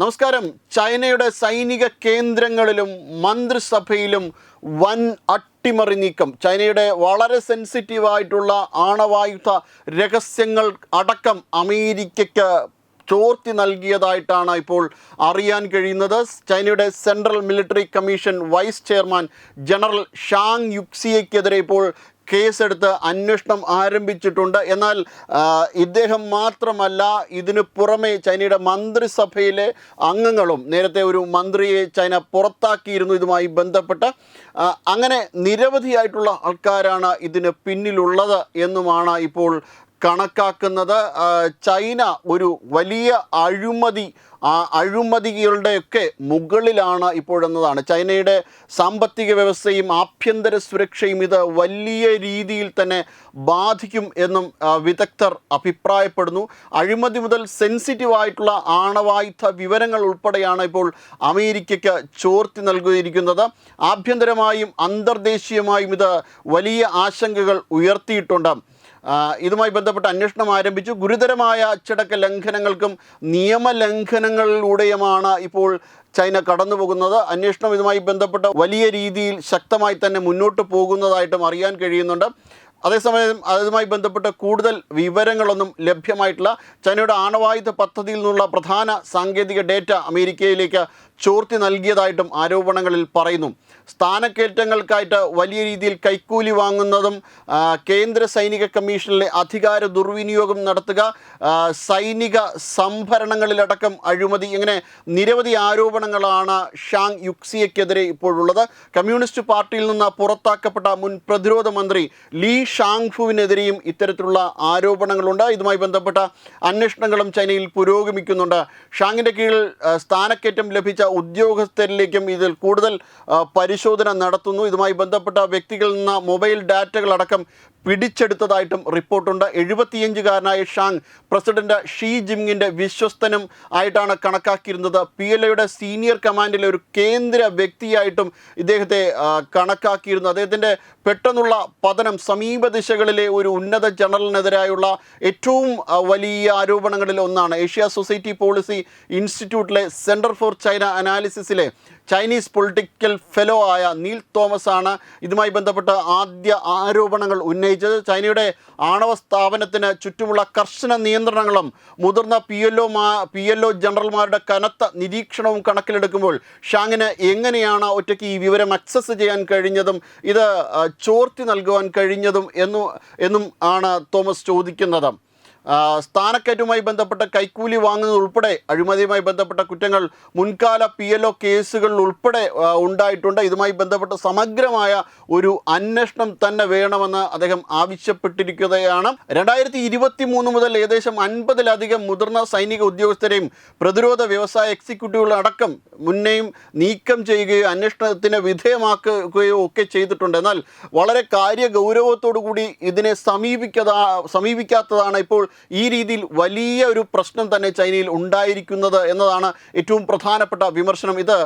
നമസ്കാരം. ചൈനയുടെ സൈനിക കേന്ദ്രങ്ങളിലും മന്ത്രിസഭയിലും വൻ അട്ടിമറി നീക്കം ചൈനയുടെ വളരെ സെൻസിറ്റീവായിട്ടുള്ള ആണവായുധ രഹസ്യങ്ങൾ അടക്കം അമേരിക്കയ്ക്ക് ചോർത്തി നൽകിയതായിട്ടാണ് ഇപ്പോൾ അറിയാൻ കഴിയുന്നത്. ചൈനയുടെ central military commission vice chairman general Zhang യുക്സിയയ്ക്കെതിരെ ഇപ്പോൾ കേസെടുത്ത് അന്വേഷണം ആരംഭിച്ചിട്ടുണ്ട്. എന്നാൽ ഇദ്ദേഹം മാത്രമല്ല ഇതിനു പുറമെ ചൈനയുടെ മന്ത്രിസഭയിലെ അംഗങ്ങളും നേരത്തെ ഒരു മന്ത്രിയെ ചൈന പുറത്താക്കിയിരുന്നു ഇതുമായി ബന്ധപ്പെട്ട്. അങ്ങനെ നിരവധിയായിട്ടുള്ള ആൾക്കാരാണ് ഇതിന് പിന്നിലുള്ളത് എന്നുമാണ് ഇപ്പോൾ കണക്കാക്കുന്നത് ചൈന ഒരു വലിയ അഴിമതി ആ അഴിമതികളുടെയൊക്കെ മുകളിലാണ് ഇപ്പോഴെന്നതാണ്. ചൈനയുടെ സാമ്പത്തിക വ്യവസ്ഥയും ആഭ്യന്തര സുരക്ഷയും ഇത് വലിയ രീതിയിൽ തന്നെ ബാധിക്കും എന്നും വിദഗ്ധർ അഭിപ്രായപ്പെടുന്നു. അഴിമതി മുതൽ സെൻസിറ്റീവ് ആയിട്ടുള്ള ആണവായുധ വിവരങ്ങൾ ഉൾപ്പെടെയാണ് ഇപ്പോൾ അമേരിക്കയ്ക്ക് ചോർത്തി നൽകിയിരിക്കുന്നത്. ആഭ്യന്തരമായും അന്തർദേശീയമായും ഇത് വലിയ ആശങ്കകൾ ഉയർത്തിയിട്ടുണ്ട്. ഇതുമായി ബന്ധപ്പെട്ട് അന്വേഷണം ആരംഭിച്ചു. ഗുരുതരമായ അച്ചടക്ക ലംഘനങ്ങൾക്കും നിയമലംഘനങ്ങളിലൂടെയുമാണ് ഇപ്പോൾ ചൈന കടന്നു പോകുന്നത് അന്വേഷണം ഇതുമായി ബന്ധപ്പെട്ട് വലിയ രീതിയിൽ ശക്തമായി തന്നെ മുന്നോട്ട് പോകുന്നതായിട്ടും അറിയാൻ കഴിയുന്നുണ്ട്. അതേസമയം അതുമായി ബന്ധപ്പെട്ട് കൂടുതൽ വിവരങ്ങളൊന്നും ലഭ്യമായിട്ടില്ല. ചൈനയുടെ ആണവായുധ പദ്ധതിയിൽ നിന്നുള്ള പ്രധാന സാങ്കേതിക ഡേറ്റ അമേരിക്കയിലേക്ക് ചോർത്തി നൽകിയതായിട്ടും ആരോപണങ്ങളിൽ പറയുന്നു. സ്ഥാനക്കയറ്റങ്ങൾക്കായിട്ട് വലിയ രീതിയിൽ കൈക്കൂലി വാങ്ങുന്നതും കേന്ദ്ര സൈനിക കമ്മീഷനിലെ അധികാര ദുർവിനിയോഗം നടത്തുക സൈനിക സംഭരണങ്ങളിലടക്കം അഴിമതി ഇങ്ങനെ നിരവധി ആരോപണങ്ങളാണ് ഷാങ് യുക്സിയക്കെതിരെ ഇപ്പോഴുള്ളത്. കമ്മ്യൂണിസ്റ്റ് പാർട്ടിയിൽ നിന്ന് പുറത്താക്കപ്പെട്ട മുൻ പ്രതിരോധ മന്ത്രി ലീ ഷാങ്ഫുവിനെതിരെയും ഇത്തരത്തിലുള്ള ആരോപണങ്ങളുണ്ട്. ഇതുമായി ബന്ധപ്പെട്ട അന്വേഷണങ്ങളും ചൈനയിൽ പുരോഗമിക്കുന്നുണ്ട്. ഷാങ്ങിന്റെ കീഴിൽ സ്ഥാനക്കയറ്റം ലഭിച്ച ഉദ്യോഗസ്ഥരിലേക്കും ഇതിൽ കൂടുതൽ പരിശോധന നടത്തുന്നു. ഇതുമായി ബന്ധപ്പെട്ട വ്യക്തികളിൽ നിന്ന് മൊബൈൽ ഡാറ്റകളടക്കം പിടിച്ചെടുത്തതായിട്ടും റിപ്പോർട്ടുണ്ട്. എഴുപത്തിയഞ്ചുകാരനായ ഷാങ് പ്രസിഡന്റ് ഷീ ജിങ്ങിന്റെ വിശ്വസ്തനും ആയിട്ടാണ് കണക്കാക്കിയിരുന്നത്. പി എൽ എയുടെ സീനിയർ കമാൻഡിലെ ഒരു കേന്ദ്ര വ്യക്തിയായിട്ടും ഇദ്ദേഹത്തെ കണക്കാക്കിയിരുന്നു. അദ്ദേഹത്തിന്റെ പെട്ടെന്നുള്ള പതനം സമീപ ദിശകളിലെ ഒരു ഉന്നത ജനറലിനെതിരായുള്ള ഏറ്റവും വലിയ ആരോപണങ്ങളിൽ ഒന്നാണ് ഏഷ്യ സൊസൈറ്റി പോളിസി ഇൻസ്റ്റിറ്റ്യൂട്ടിലെ സെന്റർ ഫോർ ചൈന അനാലിസിസിലെ ചൈനീസ് പൊളിറ്റിക്കൽ ഫെലോ ആയ നീൽ തോമസ് ആണ് ഇതുമായി ബന്ധപ്പെട്ട ആദ്യ ആരോപണങ്ങൾ ഉന്നയിച്ചത്. ചൈനയുടെ ആണവ സ്ഥാപനത്തിന് ചുറ്റുമുള്ള കർശന നിയന്ത്രണങ്ങളും മുതിർന്ന പി എൽ പി എൽ ജനറൽമാരുടെ കനത്ത നിരീക്ഷണവും കണക്കിലെടുക്കുമ്പോൾ ഷാങ്ങിന് എങ്ങനെയാണ് ഒറ്റയ്ക്ക് ഈ വിവരം അക്സസ് ചെയ്യാൻ കഴിഞ്ഞതും ഇത് ചോർത്തി നൽകുവാൻ കഴിഞ്ഞതും എന്നു എന്നും ആണ് തോമസ് ചോദിക്കുന്നത്. സ്ഥാനക്കയറ്റവുമായി ബന്ധപ്പെട്ട കൈക്കൂലി വാങ്ങുന്നത് ഉൾപ്പെടെ അഴിമതിയുമായി ബന്ധപ്പെട്ട കുറ്റങ്ങൾ മുൻകാല പി എൽ ഒ കേസുകളിൽ ഉൾപ്പെടെ ഉണ്ടായിട്ടുണ്ട്. ഇതുമായി ബന്ധപ്പെട്ട സമഗ്രമായ ഒരു അന്വേഷണം തന്നെ വേണമെന്ന് അദ്ദേഹം ആവശ്യപ്പെട്ടിരിക്കുകയാണ്. രണ്ടായിരത്തി ഇരുപത്തി മൂന്ന് മുതൽ ഏകദേശം അൻപതിലധികം മുതിർന്ന സൈനിക ഉദ്യോഗസ്ഥരെയും പ്രതിരോധ വ്യവസായ എക്സിക്യൂട്ടീവുകൾ അടക്കം മുന്നേയും നീക്കം ചെയ്യുകയോ അന്വേഷണത്തിന് വിധേയമാക്കുകയോ ഒക്കെ ചെയ്തിട്ടുണ്ട്. എന്നാൽ വളരെ കാര്യ ഗൗരവത്തോടു കൂടി ഇതിനെ സമീപിക്കതാ സമീപിക്കാത്തതാണ് ഇപ്പോൾ ഈ രീതിയിൽ വലിയ ഒരു പ്രശ്നം തന്നെ ചൈനയിൽ ഉണ്ടായിരിക്കുന്നത് എന്നതാണ് ഏറ്റവും പ്രധാനപ്പെട്ട വിമർശനം. ഇത്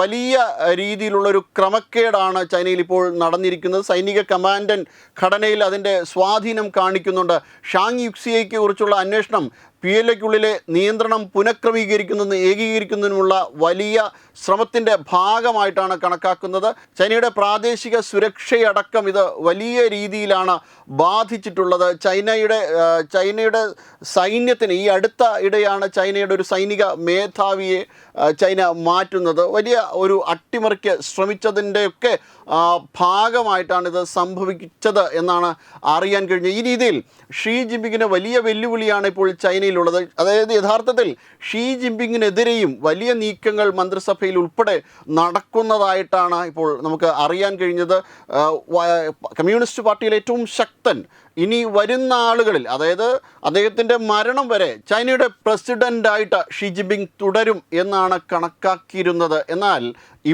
വലിയ രീതിയിലുള്ളൊരു ക്രമക്കേടാണ് ചൈനയിൽ ഇപ്പോൾ നടന്നിരിക്കുന്നത്. സൈനിക കമാൻഡൻ ഘടനയിൽ അതിന്റെ സ്വാധീനം കാണിക്കുന്നുണ്ട്. ഷാങ് യുക്സിയയ്ക്ക് കുറിച്ചുള്ള അന്വേഷണം പി എൽ എക്കുള്ളിലെ നിയന്ത്രണം പുനഃക്രമീകരിക്കുന്നതിന് ഏകീകരിക്കുന്നതിനുമുള്ള വലിയ ശ്രമത്തിന്റെ ഭാഗമായിട്ടാണ് കണക്കാക്കുന്നത്. ചൈനയുടെ പ്രാദേശിക സുരക്ഷയടക്കം ഇത് വലിയ രീതിയിലാണ് ബാധിച്ചിട്ടുള്ളത്. ചൈനയുടെ ചൈനയുടെ സൈന്യത്തിന് ഈ അടുത്ത ഇടയാണ് ചൈനയുടെ ഒരു സൈനിക മേധാവിയെ ചൈന മാറ്റുന്നത്. വലിയ ഒരു അട്ടിമറിക്ക് ശ്രമിച്ചതിന്റെയൊക്കെ ഭാഗമായിട്ടാണ് ഇത് സംഭവിച്ചത് എന്നാണ് അറിയാൻ കഴിഞ്ഞത്. ഈ രീതിയിൽ ഷീ ജിൻപിങ്ങിന് വലിയ വെല്ലുവിളിയാണ് ഇപ്പോൾ ചൈനയിലുള്ളത് അതായത് യഥാർത്ഥത്തിൽ ഷീ ജിൻപിങ്ങിനെതിരെയും വലിയ നീക്കങ്ങൾ മന്ത്രിസഭയിൽ ഉൾപ്പെടെ നടക്കുന്നതായിട്ടാണ് ഇപ്പോൾ നമുക്ക് അറിയാൻ കഴിഞ്ഞത്. കമ്മ്യൂണിസ്റ്റ് പാർട്ടിയിലെ ഏറ്റവും ശക്തൻ ഇനി വരുന്ന ആളുകളിൽ അതായത് അദ്ദേഹത്തിന്റെ മരണം വരെ ചൈനയുടെ പ്രസിഡന്റായിട്ട് ഷീ ജിൻപിങ് തുടരും എന്നാണ് കണക്കാക്കിയിരുന്നത്. എന്നാൽ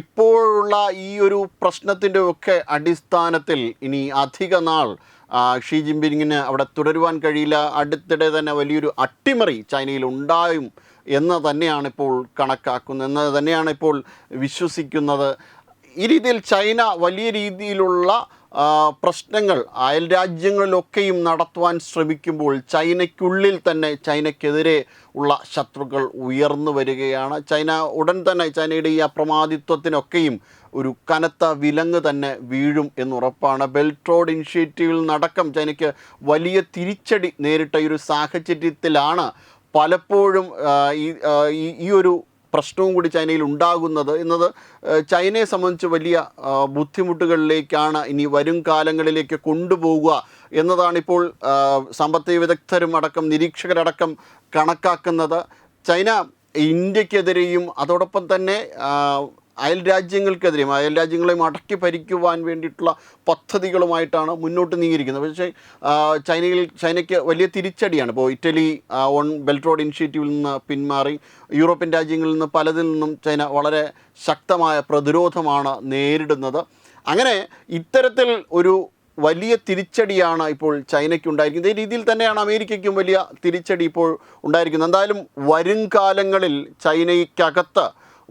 ഇപ്പോഴുള്ള ഈ ഒരു പ്രശ്നത്തിന്റെ ഒക്കെ അടിസ്ഥാനത്തിൽ ഇനി അധിക നാൾ ഷീ ജിൻപിങ്ങിന് അവിടെ തുടരുവാൻ കഴിയില്ല. അടുത്തിടെ തന്നെ വലിയൊരു അട്ടിമറി ചൈനയിൽ ഉണ്ടായും എന്ന് തന്നെയാണ് ഇപ്പോൾ കണക്കാക്കുന്നത്. എന്ന് തന്നെയാണ് ഇപ്പോൾ വിശ്വസിക്കുന്നത്. ഈ രീതിയിൽ ചൈന വലിയ രീതിയിലുള്ള പ്രശ്നങ്ങൾ അയൽ രാജ്യങ്ങളിലൊക്കെയും നടത്തുവാൻ ശ്രമിക്കുമ്പോൾ ചൈനയ്ക്കുള്ളിൽ തന്നെ ചൈനയ്ക്കെതിരെ ഉള്ള ശത്രുക്കൾ ഉയർന്നു വരികയാണ്. ചൈന ഉടൻ തന്നെ ചൈനയുടെ ഈ അപ്രമാദിത്വത്തിനൊക്കെയും ഒരു കനത്ത വിലങ്ങ് തന്നെ വീഴും എന്നുറപ്പാണ്. ബെൽറ്റ് റോഡ് ഇനിഷ്യേറ്റീവിൽ നടക്കം ചൈനയ്ക്ക് വലിയ തിരിച്ചടി നേരിട്ട ഈ ഒരു സാഹചര്യത്തിലാണ് പലപ്പോഴും ഈ- ഈ ഒരു പ്രശ്നവും കൂടി ചൈനയിൽ ഉണ്ടാകുന്നത് എന്നത് ചൈനയെ സംബന്ധിച്ച് വലിയ ബുദ്ധിമുട്ടുകളിലേക്കാണ് ഇനി വരും കാലങ്ങളിലേക്ക് കൊണ്ടുപോകുക എന്നതാണിപ്പോൾ സാമ്പത്തിക വിദഗ്ധരും അടക്കം നിരീക്ഷകരടക്കം കണക്കാക്കുന്നത്. ചൈന ഇന്ത്യക്കെതിരെയും അതോടൊപ്പം തന്നെ അയൽ രാജ്യങ്ങൾക്കെതിരെയും അയൽ രാജ്യങ്ങളെ അടക്കി ഭരിക്കുവാൻ വേണ്ടിയിട്ടുള്ള പദ്ധതികളുമായിട്ടാണ് മുന്നോട്ട് നീങ്ങിയിരിക്കുന്നത്. പക്ഷേ ചൈനയിൽ ചൈനയ്ക്ക് വലിയ തിരിച്ചടിയാണ്. ഇപ്പോൾ ഇറ്റലി ഓൺ ബെൽറ്റ് റോഡ് ഇനിഷ്യേറ്റീവിൽ നിന്ന് പിന്മാറി യൂറോപ്യൻ രാജ്യങ്ങളിൽ നിന്ന് പലതിൽ നിന്നും ചൈന വളരെ ശക്തമായ പ്രതിരോധമാണ് നേരിടുന്നത്. അങ്ങനെ ഇത്തരത്തിൽ ഒരു വലിയ തിരിച്ചടിയാണ് ഇപ്പോൾ ചൈനയ്ക്ക് ഉണ്ടായിരിക്കുന്നത് ഈ രീതിയിൽ തന്നെയാണ് അമേരിക്കയ്ക്കും വലിയ തിരിച്ചടി ഇപ്പോൾ ഉണ്ടായിരിക്കുന്നത്. എന്തായാലും വരും കാലങ്ങളിൽ ചൈനയ്ക്കകത്ത്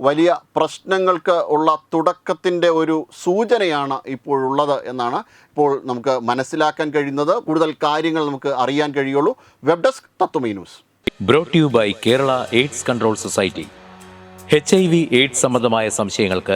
വലിയ പ്രശ്നങ്ങൾക്ക് ഉള്ള തുടക്കത്തിന്റെ ഒരു സൂചനയാണ് ഇപ്പോഴുള്ളത് എന്നാണ് ഇപ്പോൾ നമുക്ക് മനസ്സിലാക്കാൻ കഴിയുന്നത്. കൂടുതൽ കാര്യങ്ങൾ നമുക്ക് അറിയാൻ കഴിയുള്ളൂ. Web desk തത്വമേ news. Brought you by Kerala AIDS control society H I V AIDS സംബന്ധമായ സംശയങ്ങൾക്ക്